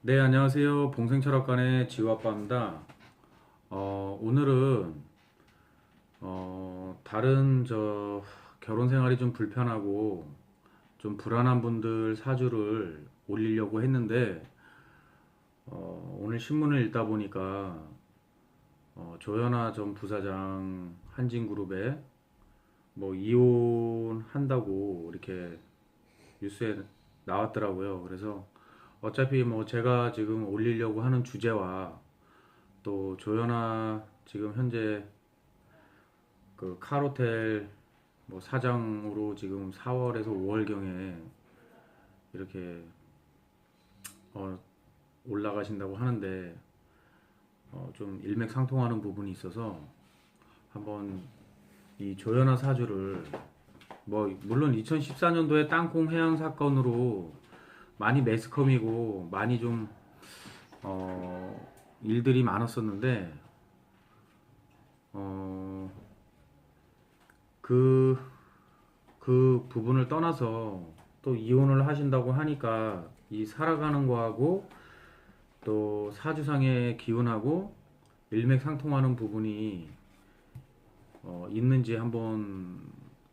네, 안녕하세요. 봉생철학관의 지우아빠입니다. 어, 오늘은 어, 다른 저 결혼 생활이 좀 불편하고 좀 불안한 분들 사주를 올리려고 했는데 어, 오늘 신문을 읽다 보니까 어, 조현아 전 부사장 한진그룹에 뭐 이혼한다고 이렇게 뉴스에 나왔더라고요. 그래서 어차피 뭐 제가 지금 올리려고 하는 주제와 또 조연아 지금 현재 그 카로텔 뭐 사장으로 지금 4월에서 5월경에 이렇게 어 올라가신다고 하는데 어 좀 일맥상통하는 부분이 있어서 한번 이 조연아 사주를 뭐 물론 2014년도에 땅콩 해양 사건으로 많이 매스컴이고 많이 좀 어, 일들이 많았었는데 어, 그, 그 부분을 떠나서 또 이혼을 하신다고 하니까 이 살아가는 거하고 또 사주상의 기운하고 일맥상통하는 부분이 어, 있는지 한번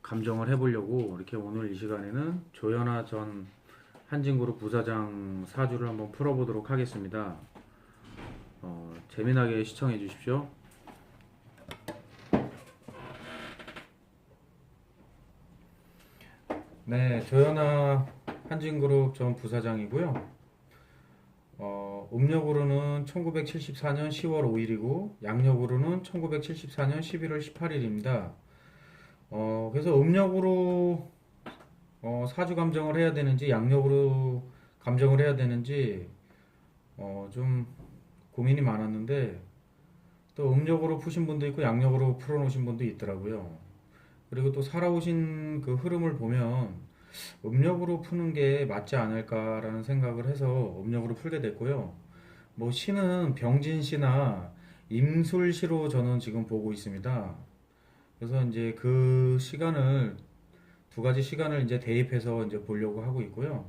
감정을 해보려고 이렇게 오늘 이 시간에는 조연아 전 한진그룹 부사장 사주를 한번 풀어보도록 하겠습니다. 어, 재미나게 시청해 주십시오. 네, 조연아 한진그룹 전 부사장이고요. 어, 음력으로는 1974년 10월 5일이고 양력으로는 1974년 11월 18일입니다. 어, 그래서 음력으로 어, 사주 감정을 해야 되는지 양력으로 감정을 해야 되는지 어, 좀 고민이 많았는데 또 음력으로 푸신 분도 있고 양력으로 풀어놓으신 분도 있더라고요. 그리고 또 살아오신 그 흐름을 보면 음력으로 푸는 게 맞지 않을까라는 생각을 해서 음력으로 풀게 됐고요. 뭐 시는 병진 시나 임술 시로 저는 지금 보고 있습니다. 그래서 이제 그 시간을 두 가지 시간을 이제 대입해서 이제 보려고 하고 있고요.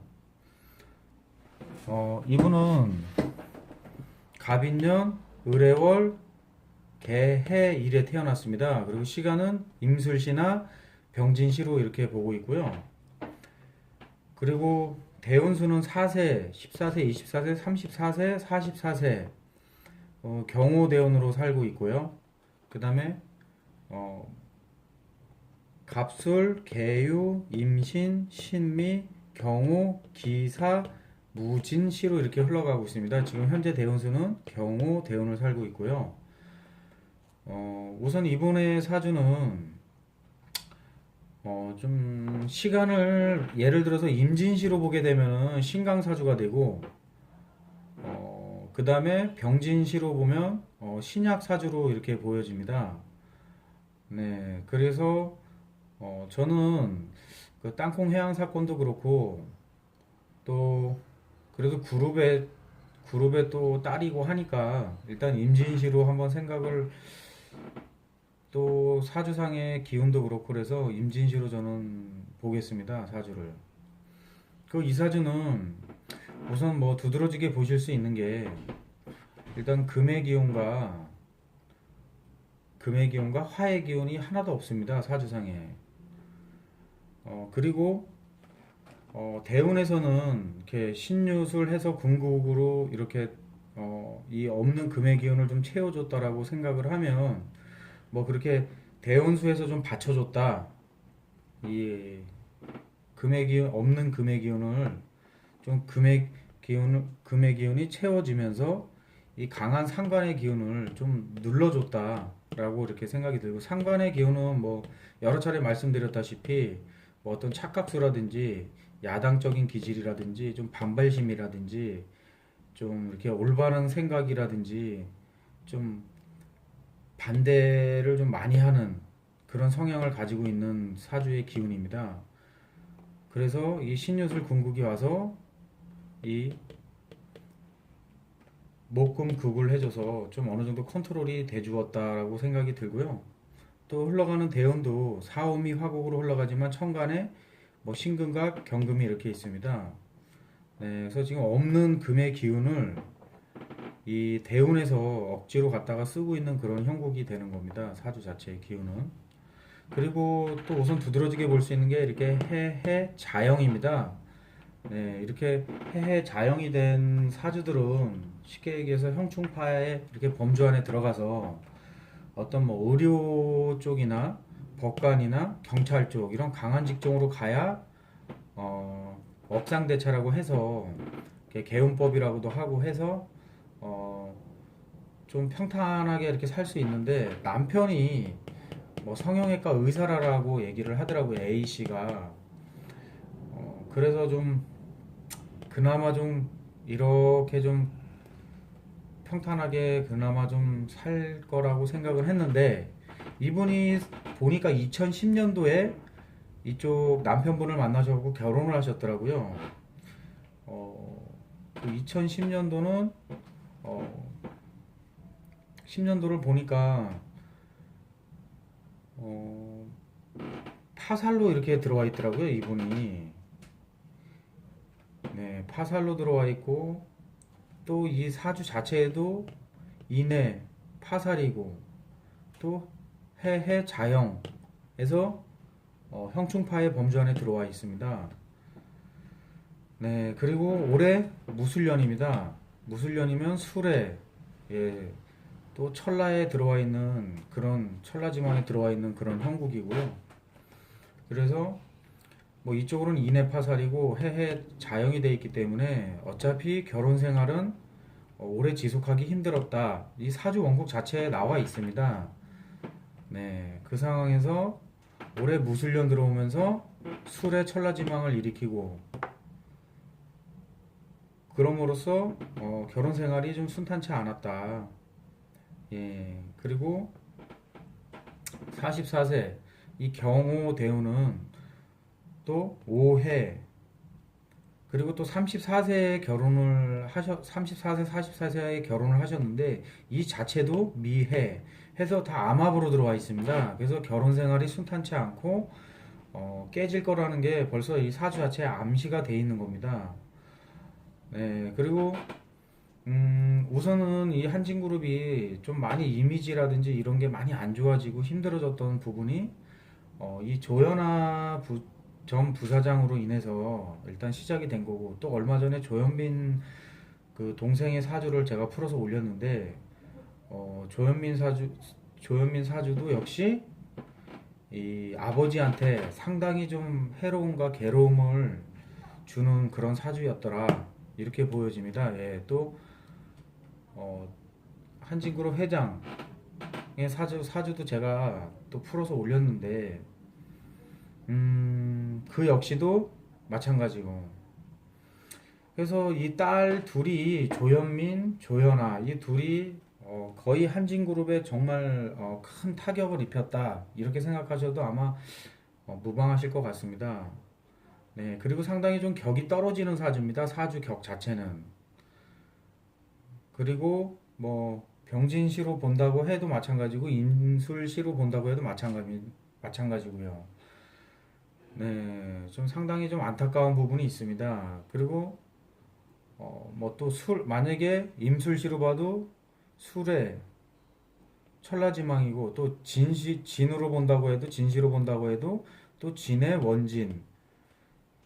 어, 이분은 갑인년 을해월 개해 일에 태어났습니다. 그리고 시간은 임술시나 병진시로 이렇게 보고 있고요. 그리고 대운수는 4세, 14세, 24세, 34세, 44세 어, 경호 대운으로 살고 있고요. 그 다음에 어, 갑술, 개유, 임신, 신미, 경호, 기사, 무진시로 이렇게 흘러가고 있습니다. 지금 현재 대운수는 경호 대운을 살고 있고요. 어, 우선 이번에 사주는 어, 좀 시간을 예를 들어서 임진시로 보게 되면은 신강사주가 되고 어, 그 다음에 병진시로 보면 어, 신약사주로 이렇게 보여집니다. 네, 그래서 어, 저는 그 땅콩 해양 사건도 그렇고 또 그래도 그룹에 그룹에 또 딸이고 하니까 일단 임진시로 한번 생각을 또 사주상의 기운도 그렇고 그래서 임진시로 저는 보겠습니다 사주를. 그 이 사주는 우선 뭐 두드러지게 보실 수 있는 게 일단 금의 기운과 금의 기운과 화의 기운이 하나도 없습니다 사주상에 어, 그리고 어, 대운에서는 이렇게 신유술 해서 궁극으로 이렇게 어, 이 없는 금의 기운을 좀 채워줬다라고 생각을 하면 뭐 그렇게 대운수에서 좀 받쳐줬다. 이 금의 기운 없는 금의 기운을 좀 금의 기운 금의 기운이 채워지면서 이 강한 상관의 기운을 좀 눌러줬다라고 이렇게 생각이 들고 상관의 기운은 뭐 여러 차례 말씀드렸다시피 뭐 어떤 착각수라든지 야당적인 기질이라든지 좀 반발심이라든지 좀 이렇게 올바른 생각이라든지 좀 반대를 좀 많이 하는 그런 성향을 가지고 있는 사주의 기운입니다. 그래서 이 신유술 궁극이 와서 이 목금 극을 해줘서 좀 어느 정도 컨트롤이 돼주었다라고 생각이 들고요. 또 흘러가는 대운도 사오미 화곡으로 흘러가지만 천간에 뭐 신금과 경금이 이렇게 있습니다. 네, 그래서 지금 없는 금의 기운을 이 대운에서 억지로 갖다가 쓰고 있는 그런 형국이 되는 겁니다. 사주 자체의 기운은. 그리고 또 우선 두드러지게 볼 수 있는 게 이렇게 해해 자영입니다. 네, 이렇게 해해 자영이 된 사주들은 쉽게 얘기해서 형충파에 이렇게 범주 안에 들어가서 어떤 뭐 의료 쪽이나 법관이나 경찰 쪽 이런 강한 직종으로 가야 어, 업상대차라고 해서 개운법이라고도 하고 해서 어, 좀 평탄하게 이렇게 살 수 있는데 남편이 뭐 성형외과 의사라고 얘기를 하더라고요 A 씨가. 어, 그래서 좀 그나마 좀 이렇게 좀 평탄하게 그나마 좀 살 거라고 생각을 했는데 이분이 보니까 2010년도에 이쪽 남편분을 만나셔고 결혼을 하셨더라고요. 어, 그 2010년도는 어, 10년도를 보니까 어, 파살로 이렇게 들어와 있더라고요, 이분이. 네, 파살로 들어와 있고 또 이 사주 자체에도 인해 파살이고 또 해해 자영에서 어, 형충파의 범주 안에 들어와 있습니다. 네, 그리고 올해 무술년입니다. 무술년이면 술에 예, 또 천라에 들어와 있는 그런 천라지망에 들어와 있는 그런 형국이고요. 그래서 뭐 이쪽으로는 인해 파살이고 해해 자영이 돼 있기 때문에 어차피 결혼 생활은 어, 오래 지속하기 힘들었다. 이 사주 원국 자체에 나와 있습니다. 네, 그 상황에서 올해 무술년 들어오면서 술에 천라지망을 일으키고 그럼으로써 어, 결혼 생활이 좀 순탄치 않았다. 예, 그리고 44세 이 경호 대우는 또 5회 그리고 또 34세에 결혼을 하셨 34세 44세에 결혼을 하셨는데 이 자체도 미해 해서 다 암합으로 들어와 있습니다. 그래서 결혼 생활이 순탄치 않고 어, 깨질 거라는 게 벌써 이 사주 자체에 암시가 돼 있는 겁니다. 네, 그리고 음, 우선은 이 한진그룹이 좀 많이 이미지라든지 이런 게 많이 안 좋아지고 힘들어졌던 부분이 어, 이 조연아 부, 전 부사장으로 인해서 일단 시작이 된 거고 또 얼마 전에 조현민 그 동생의 사주를 제가 풀어서 올렸는데 어, 조현민 사주 조현민 사주도 역시 이 아버지한테 상당히 좀 해로움과 괴로움을 주는 그런 사주였더라 이렇게 보여집니다. 예, 또 어, 한진그룹 회장의 사주 사주도 제가 또 풀어서 올렸는데 음, 그 역시도 마찬가지고 그래서 이 딸 둘이 조현민, 조현아 이 둘이 어, 거의 한진 그룹에 정말 어, 큰 타격을 입혔다 이렇게 생각하셔도 아마 어, 무방하실 것 같습니다. 네 그리고 상당히 좀 격이 떨어지는 사주입니다. 사주 격 자체는 그리고 뭐 병진시로 본다고 해도 마찬가지고 임술시로 본다고 해도 마찬가지 마찬가지고요. 네, 좀 상당히 좀 안타까운 부분이 있습니다. 그리고 어, 뭐 또 술 만약에 임술시로 봐도 술에 천라지망이고 또 진시 진으로 본다고 해도 진시로 본다고 해도 또 진의 원진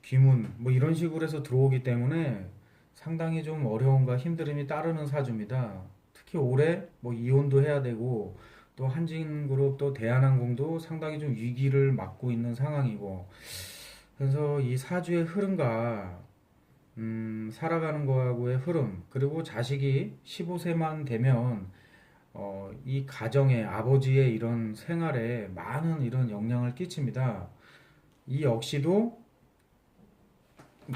귀문 뭐 이런 식으로 해서 들어오기 때문에 상당히 좀 어려움과 힘듦이 따르는 사주입니다. 특히 올해 뭐 이혼도 해야 되고 또 한진그룹 또 대한항공도 상당히 좀 위기를 맞고 있는 상황이고 그래서 이 사주의 흐름과 음, 살아가는 거하고의 흐름 그리고 자식이 15세만 되면 어, 이 가정의 아버지의 이런 생활에 많은 이런 영향을 끼칩니다. 이 역시도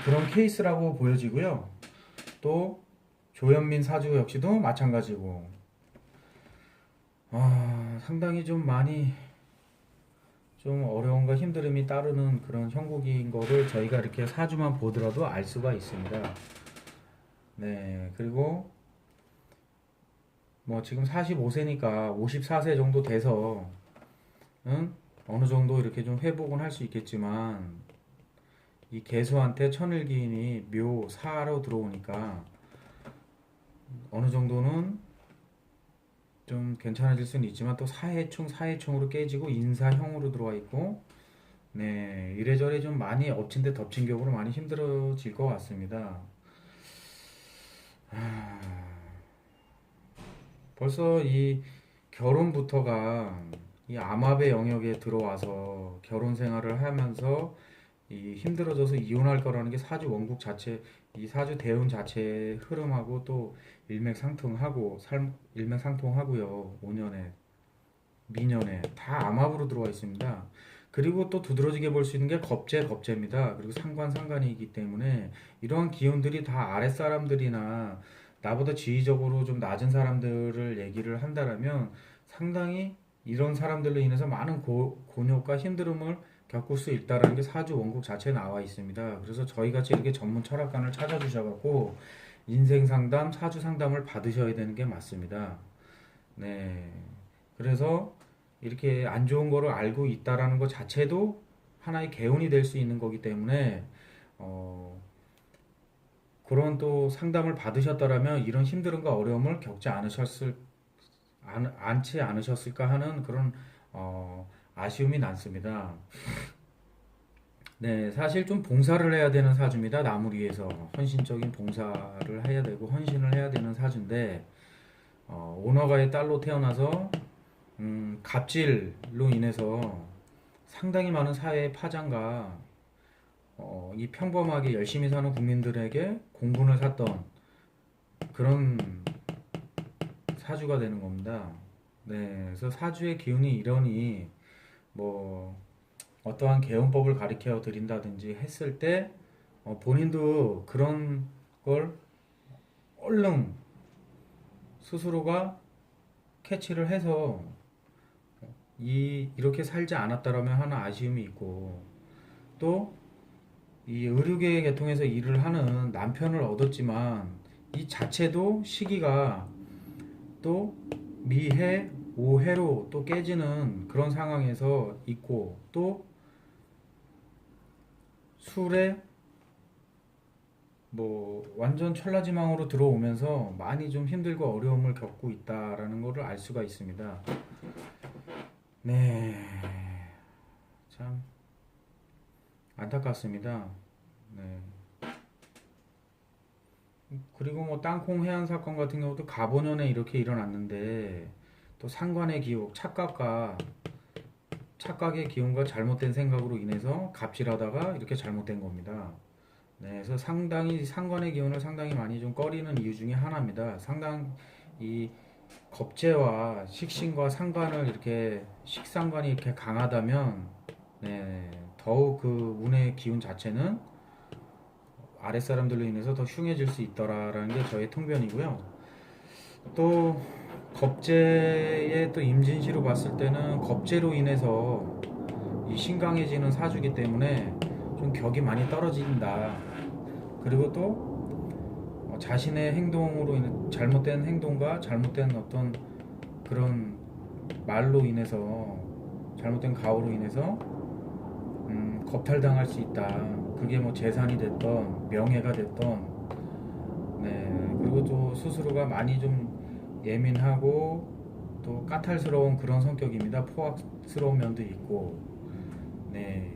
그런 케이스라고 보여지고요. 또 조현민 사주 역시도 마찬가지고 아, 상당히 좀 많이 좀 어려움과 힘듦이 따르는 그런 형국인 거를 저희가 이렇게 사주만 보더라도 알 수가 있습니다. 네, 그리고 뭐 지금 45세니까 54세 정도 돼서 응? 어느 정도 이렇게 좀 회복은 할 수 있겠지만 이 개수한테 천일기인이 묘 사로 들어오니까 어느 정도는 좀 괜찮아질 수는 있지만 또 사해충 사해충으로 깨지고 인사형으로 들어와 있고 네 이래저래 좀 많이 엎친 데 덮친 격으로 많이 힘들어질 것 같습니다. 아, 벌써 이 결혼부터가 이 암압의 영역에 들어와서 결혼 생활을 하면서 이 힘들어져서 이혼할 거라는 게 사주 원국 자체, 이 사주 대운 자체의 흐름하고 또 일맥상통하고 삶 일맥상통하고요. 5년에 미년에 다 암압으로 들어와 있습니다. 그리고 또 두드러지게 볼 수 있는 게 겁재 겁재입니다. 그리고 상관 상관이기 때문에 이러한 기운들이 다 아랫 사람들이나 나보다 지위적으로 좀 낮은 사람들을 얘기를 한다라면 상당히 이런 사람들로 인해서 많은 고, 곤욕과 힘듦을 겪을 수 있다라는 게 사주 원국 자체에 나와 있습니다. 그래서 저희 같이 이렇게 전문 철학관을 찾아주셔갖고 인생 상담, 사주 상담을 받으셔야 되는 게 맞습니다. 네. 그래서 이렇게 안 좋은 거를 알고 있다라는 것 자체도 하나의 개운이 될 수 있는 거기 때문에 어, 그런 또 상담을 받으셨더라면 이런 힘듦과 어려움을 겪지 않으셨을 안, 않지 않으셨을까 하는 그런 어, 아쉬움이 남습니다. 네, 사실 좀 봉사를 해야 되는 사주입니다. 남을 위해서 헌신적인 봉사를 해야 되고 헌신을 해야 되는 사주인데 어, 오너가의 딸로 태어나서 음, 갑질로 인해서 상당히 많은 사회의 파장과 어, 이 평범하게 열심히 사는 국민들에게 공분을 샀던 그런 사주가 되는 겁니다. 네, 그래서 사주의 기운이 이러니 뭐 어떠한 개헌법을 가르쳐 드린다든지 했을 때 어, 본인도 그런 걸 얼른 스스로가 캐치를 해서 이 이렇게 살지 않았다라면 하는 아쉬움이 있고 또 이 의료계 계통에서 일을 하는 남편을 얻었지만 이 자체도 시기가 또 미해 오해로 또 깨지는 그런 상황에서 있고 또 술에 뭐 완전 천라지망으로 들어오면서 많이 좀 힘들고 어려움을 겪고 있다라는 것을 알 수가 있습니다. 네. 참 안타깝습니다. 네. 그리고 뭐 땅콩 해안 사건 같은 경우도 가보년에 이렇게 일어났는데 또 상관의 기억, 착각과 착각의 기운과 잘못된 생각으로 인해서 갑질하다가 이렇게 잘못된 겁니다. 네, 그래서 상당히 상관의 기운을 상당히 많이 좀 꺼리는 이유 중에 하나입니다. 상당 이 겁재와 식신과 상관을 이렇게 식상관이 이렇게 강하다면 네, 더욱 그 운의 기운 자체는 아랫사람들로 인해서 더 흉해질 수 있더라라는 게 저의 통변이고요. 또 겁재의 또 임진시로 봤을 때는 겁재로 인해서 이 신강해지는 사주기 때문에 좀 격이 많이 떨어진다. 그리고 또 어, 자신의 행동으로 인해 잘못된 행동과 잘못된 어떤 그런 말로 인해서 잘못된 가오로 인해서 음, 겁탈당할 수 있다. 그게 뭐 재산이 됐던 명예가 됐던 네 그리고 또 스스로가 많이 좀 예민하고 또 까탈스러운 그런 성격입니다. 포악스러운 면도 있고. 네.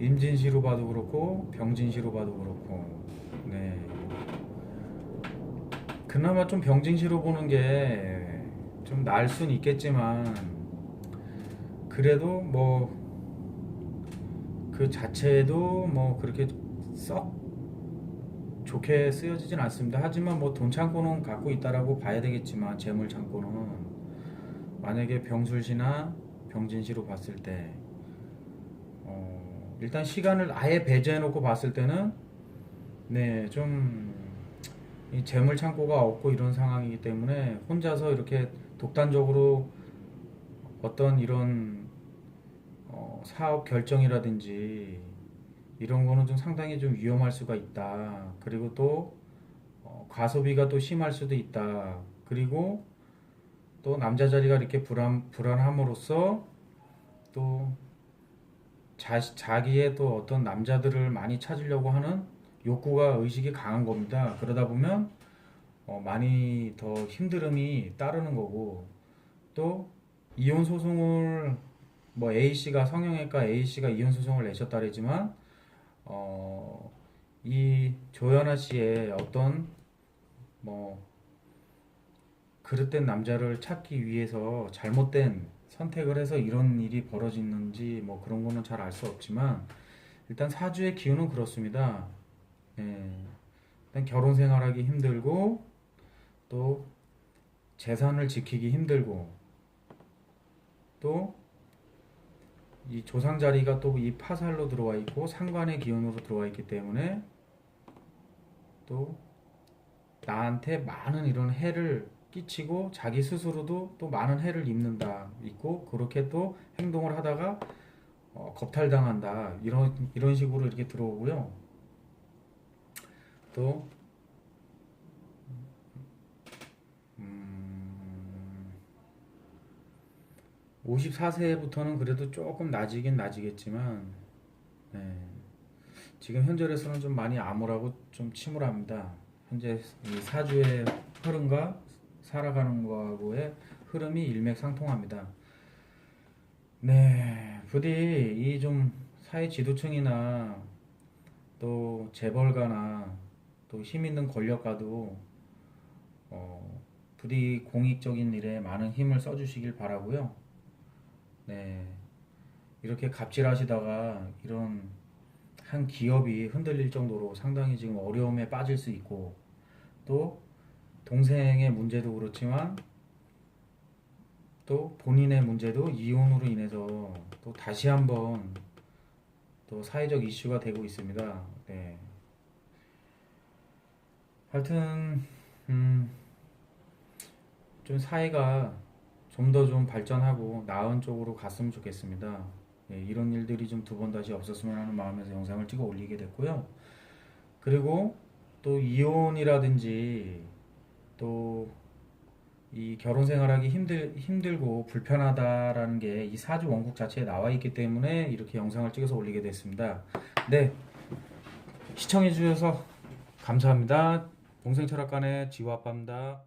임진시로 봐도 그렇고 병진시로 봐도 그렇고. 네. 그나마 좀 병진시로 보는 게좀 나을 순 있겠지만 그래도 뭐 그 자체도 뭐 그렇게 썩 좋게 쓰여지진 않습니다. 하지만 뭐 돈 창고는 갖고 있다라고 봐야 되겠지만 재물 창고는 만약에 병술시나 병진시로 봤을 때 어, 일단 시간을 아예 배제해 놓고 봤을 때는 네좀 이 재물 창고가 없고 이런 상황이기 때문에 혼자서 이렇게 독단적으로 어떤 이런 어, 사업 결정이라든지 이런 거는 좀 상당히 좀 위험할 수가 있다. 그리고 또 어, 과소비가 또 심할 수도 있다. 그리고 또 남자 자리가 이렇게 불안 불안함으로써 또 자, 자기의 또 어떤 남자들을 많이 찾으려고 하는 욕구가 의식이 강한 겁니다. 그러다 보면 어, 많이 더 힘들음이 따르는 거고 또 이혼 소송을 뭐 A 씨가 성형외과 A 씨가 이혼 소송을 내셨다 그러지만 어, 이 조연아 씨의 어떤 뭐 그릇된 남자를 찾기 위해서 잘못된 선택을 해서 이런 일이 벌어지는지 뭐 그런 거는 잘 알 수 없지만 일단 사주의 기운은 그렇습니다. 예. 일단 결혼 생활하기 힘들고 또 재산을 지키기 힘들고 또 이 조상 자리가 또 이 파살로 들어와 있고 상관의 기운으로 들어와 있기 때문에 또 나한테 많은 이런 해를 끼치고 자기 스스로도 또 많은 해를 입는다 있고 그렇게 또 행동을 하다가 어, 겁탈당한다 이런 이런 식으로 이렇게 들어오고요. 또 54세부터는 그래도 조금 나아지긴 나아지겠지만 네, 지금 현재로서는 좀 많이 암울하고 좀 침울합니다. 현재 이 사주의 흐름과 살아가는 거하고의 흐름이 일맥상통합니다. 네, 부디 이 좀 사회 지도층이나 또 재벌가나 또 힘 있는 권력가도 어, 부디 공익적인 일에 많은 힘을 써주시길 바라고요. 네, 이렇게 갑질하시다가 이런 한 기업이 흔들릴 정도로 상당히 지금 어려움에 빠질 수 있고 또 동생의 문제도 그렇지만 또 본인의 문제도 이혼으로 인해서 또 다시 한번 또 사회적 이슈가 되고 있습니다. 네. 하여튼 음, 좀 사회가 좀더좀 발전하고 나은 쪽으로 갔으면 좋겠습니다. 예, 이런 일들이 좀 두 번 다시 없었으면 하는 마음에서 영상을 찍어 올리게 됐고요. 그리고 또 이혼이라든지 또 이 결혼 생활하기 힘들 힘들고 불편하다라는 게 이 사주 원국 자체에 나와 있기 때문에 이렇게 영상을 찍어서 올리게 됐습니다. 네, 시청해 주셔서 감사합니다. 동생철학관의 지화아빠입니다.